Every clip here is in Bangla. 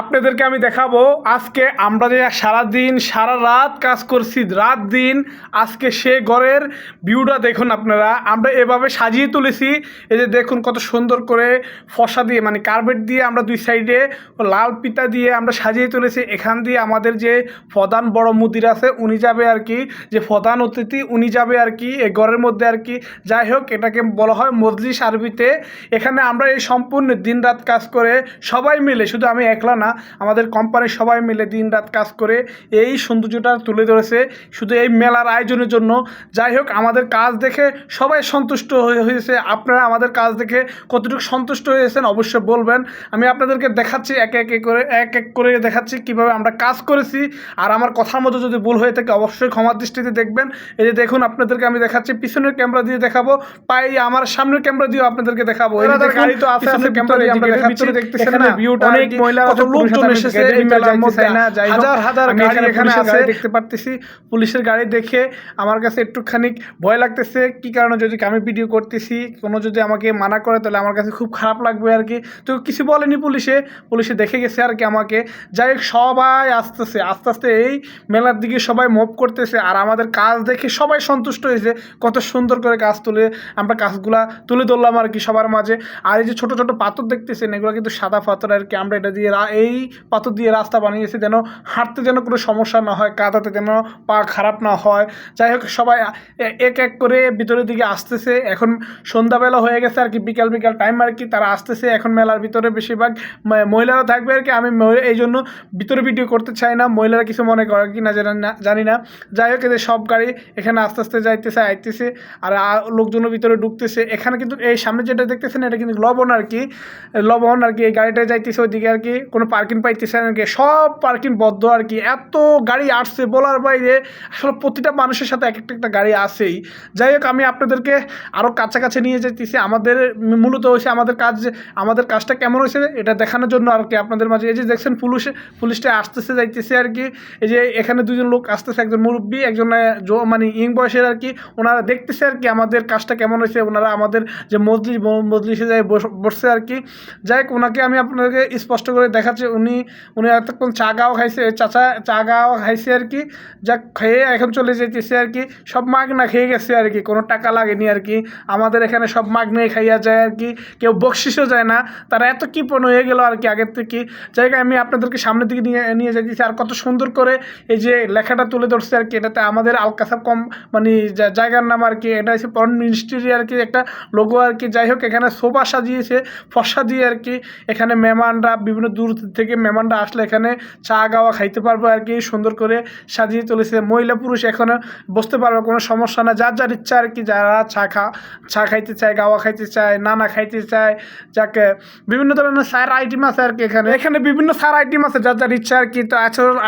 আপনাদেরকে আমি দেখাবো আজকে আমরা যে সারা দিন সারা রাত কাজ করছি, রাত দিন আজকে সে ঘরের ভিউটা দেখুন আপনারা। আমরা এভাবে সাজিয়ে তুলেছি, এই যে দেখুন কত সুন্দর করে ফসা দিয়ে মানে কার্পেট দিয়ে আমরা দুই সাইডে লাল পিতা দিয়ে আমরা সাজিয়ে তুলেছি। এখান দিয়ে আমাদের যে প্রধান বড় মুদির আছে, উনি যাবে আর কি, যে প্রধান অতিথি, উনি যাবে আর কি এই ঘরের মধ্যে আর কি। যাই হোক, এটাকে বলা হয় মজলিস আরবিতে। এখানে আমরা এই সম্পূর্ণ দিন রাত কাজ করে সবাই মিলে, শুধু আমি একলা না আমাদের কোম্পানির সবাই মিলে দিন রাত কাজ করে এই সৌন্দর্যটা তুলে ধরেছে। শুধু এই মেলার আয়োজনের জন্য। যাই হোক আমাদের কাজ দেখে সবাই সন্তুষ্ট হয়েছে। আপনারা আমাদের কাজ দেখে কতটুকু সন্তুষ্ট হয়েছেন অবশ্যই বলবেন। আমি আপনাদেরকে দেখাচ্ছি একে একে করে এক এক করে দেখাচ্ছি কীভাবে আমরা কাজ করেছি। আর আমার কথার মতো যদি ভুল হয়ে থাকে অবশ্যই ক্ষমার দৃষ্টিতে দেখবেন। এই যে দেখুন আপনাদেরকে আমি দেখাচ্ছি। পিছনের ক্যামেরা দিয়ে দেখাবো। পাই আমার সামনের ক্যামেরা দিয়েও আপনাদেরকে দেখাবো। গাড়ি তো আছে, ক্যামেরা দিয়ে আমরা দেখাচ্ছি। দেখতেছেন না? ভিউটা অনেক মহিলা লোকজন এসেছে এই মেলার মধ্যে হাজার হাজার গাড়ি এখানে আছে গাড়ি দেখতে পারতেছি পুলিশের গাড়ি দেখে আমার কাছে একটুখানি ভয় লাগতেছে। কি কারণে যদি আমি ভিডিও করতেছি কোনো যদি আমাকে মানা করে তাহলে আমার কাছে খুব খারাপ লাগবে আর কি। তো কিছু বলেনি পুলিশে পুলিশে দেখে গেছে আর কি আমাকে। যাই হোক সবাই আসতেছে আস্তে আস্তে এই মেলার দিকে সবাই মুভ করতেছে আর আমাদের কাজ দেখে সবাই সন্তুষ্ট হয়েছে। কত সুন্দর করে কাজ তুলে আমরা কাজগুলা তুলে ধরলাম আর কি সবার মাঝে। আর এই যে ছোট ছোট পাথর দেখতেছেন এগুলো কিন্তু সাদা পাথর আর কি। আমরা এটা দিয়ে এই পাথর দিয়ে রাস্তা বানিয়েছি যেন হাঁটতে যেন কোনো সমস্যা না হয়, কাদাতে যেন পা খারাপ না হয়। যাই হোক, সবাই এক এক করে ভিতরের দিকে আসতেছে। এখন সন্ধ্যাবেলা হয়ে গেছে আর কি, বিকাল বিকাল টাইম আর কি, তারা আসতেছে। এখন মেলার ভিতরে বেশিরভাগ মহিলারা থাকবে আর কি। আমি এই জন্য ভিতরে ভিডিও করতে চাই না। মহিলারা কিছু মনে করে কি না জানি না যাই হোক, এদের সব গাড়ি এখানে আস্তে আস্তে যাইতেছে, আইতেছে আর লোকজনের ভিতরে ঢুকতেছে। এখানে কিন্তু এই সামনে যেটা দেখতেছেন, এটা কিন্তু লবণ আর কি। লবণ আর কি, এই গাড়িটা যাইতেছে ওইদিকে আর কি। কোনো পার্কিং পাইতেছে না সব পার্কিং বদ্ধ আর কি। এত গাড়ি আসছে বলার বাইরে আসলে প্রতিটা মানুষের সাথে এক একটা একটা গাড়ি আসেই যাই হোক, আমি আপনাদেরকে আরও কাছাকাছি নিয়ে যেতেছি আমাদের মূলত হয়েছে আমাদের কাজ, আমাদের কাজটা কেমন হয়েছে এটা দেখানোর জন্য আর কি আপনাদের মাঝে। এই যে দেখছেন, পুলিশ, পুলিশটা আসতেছে, যাইতেছে আর কি। এই যে এখানে দুজন লোক আসতেছে, একজন মুরব্বী, একজন মানে ইং বয়সের আর কি। ওনারা দেখতেছে আর কি আমাদের কাজটা কেমন হয়েছে ওনারা আমাদের যে মজলিস মজলিসে বস- বসছে আর কি। যাই হোক, ওনাকে আমি আপনাদেরকে স্পষ্ট করে দেখাচ্ছি উনি উনি এতক্ষণ চা গাও খাইছে চাচা চা গাও খাইছে আর কি যা খেয়ে এখন চলে যেতেছে আর কি সব মাগ না খেয়ে গেছে আর কি কোনো টাকা লাগেনি আর কি আমাদের এখানে সব মাগ নিয়ে খাইয়া যায় আর কি কেউ বকশিসও যায় না তারা এত কৃপণ হয়ে গেল আর কি আগের থেকে জায়গায় আমি আপনাদেরকে সামনের দিকে নিয়ে নিয়ে যেতেছি আর কত সুন্দর করে এই যে লেখাটা তুলে ধরছে আর কি এটাতে আমাদের আলকাসাব কম মানে জায়গার নাম আর কি এটা হচ্ছে পরন মিনিস্ট্রি আর কি একটা লোগো আর কি যাই হোক এখানে সোফা সাজিয়েছে ফর্সা দিয়ে আর কি এখানে মেহমানরা বিভিন্ন দূর থেকে মেহমানরা আসলে এখানে চা গাওয়া খাইতে পারবে আর কি, সুন্দর করে সাজিয়ে তুলেছে। মহিলা পুরুষ এখানে বসতে পারবে, কোনো সমস্যা না। যার যার ইচ্ছা আর কি, যারা চা খা, চা খাইতে চায়, গাওয়া খাইতে চায়, নানা খাইতে চায়, যাকে বিভিন্ন ধরনের সার আইটেম আছে আর কি এখানে। এখানে বিভিন্ন সার আইটেম আছে, যার যার ইচ্ছা আর কি। তো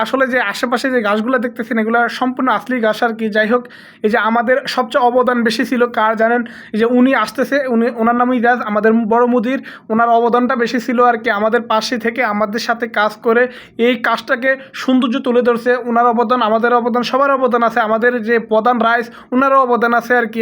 আসলে যে আশেপাশে যে গাছগুলো দেখতেছেন, এগুলো সম্পূর্ণ আসলি গাছ আর কি। যাই হোক, এই যে আমাদের সবচেয়ে অবদান বেশি ছিল কার জানেন? এই যে উনি আসতেছে, উনি, ওনার নামই রাজ আমাদের বড় মুদির, ওনার অবদানটা বেশি ছিল আর কি। আমাদের পাশে থেকে আমাদের সাথে কাজ করে এই কাজটাকে সৌন্দর্য তুলে ধরছে। ওনার অবদান, আমাদের অবদান, সবার অবদান আছে। আমাদের যে প্রধান রাইস ওনারও অবদান আছে আর কি।